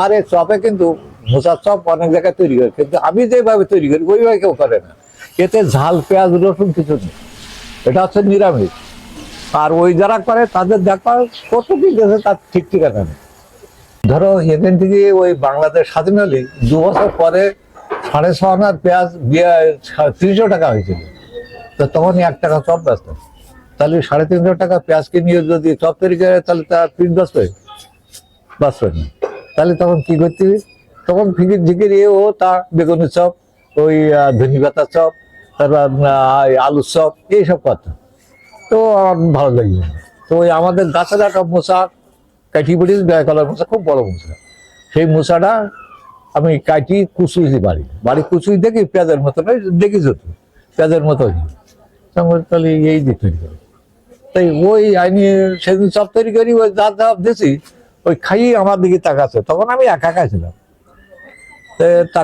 আর এই চপে কিন্তু মোচার চপ অনেক জায়গায় তৈরি করে, কিন্তু আমি যেভাবে তৈরি করি, ওইভাবে কেউ করে না। এতে ঝাল, পেঁয়াজ, রসুন কিছু নেই। এটা হচ্ছে নিরামিষ। আর ওই যারা করে, তাদের দেখা কত কি গেছে তার ঠিক ঠিকানা নেই। ধরো এখান থেকে ওই বাংলাদেশ স্বাধীন হলে দু বছর পরে সাড়ে ছ আনার পেঁয়াজ তিনশো টাকা হয়েছিল। তো তখন এক টাকা চপ ব্যস্ত তাহলে সাড়ে তিনশো টাকা পেঁয়াজ কিনিয়ে যদি চপ তৈরি করে, তাহলে তার পিঠ ব্যস্ত বাঁচবে না। তাহলে তখন কি করতে? তখন ফিকির ঝিকির এ ও তা বেগুনের চপ ওই আহ, ধনি চপ তারপর আলুর চপ এইসব কথা তো আমার ভালো লাগবে না। তো ওই আমাদের গাছের একটা মশা পড়ি গায়ে কলার মশা খুব বড় মশা সেই মশাটা আমি কাটি কুচুই দিই বাড়ি বাড়ি কুচুই দেখি পেঁয়াজের মতো দেখি যত পেঁয়াজের মতো তাহলে এই করে। তাই ওই আমি সেদিন চপ তৈরি করি ওই যা যা দিয়েছি ওই খাইয়ে আমার দিকে তাকাচ্ছে। তখন আমি একা একা ছিলাম। টাকা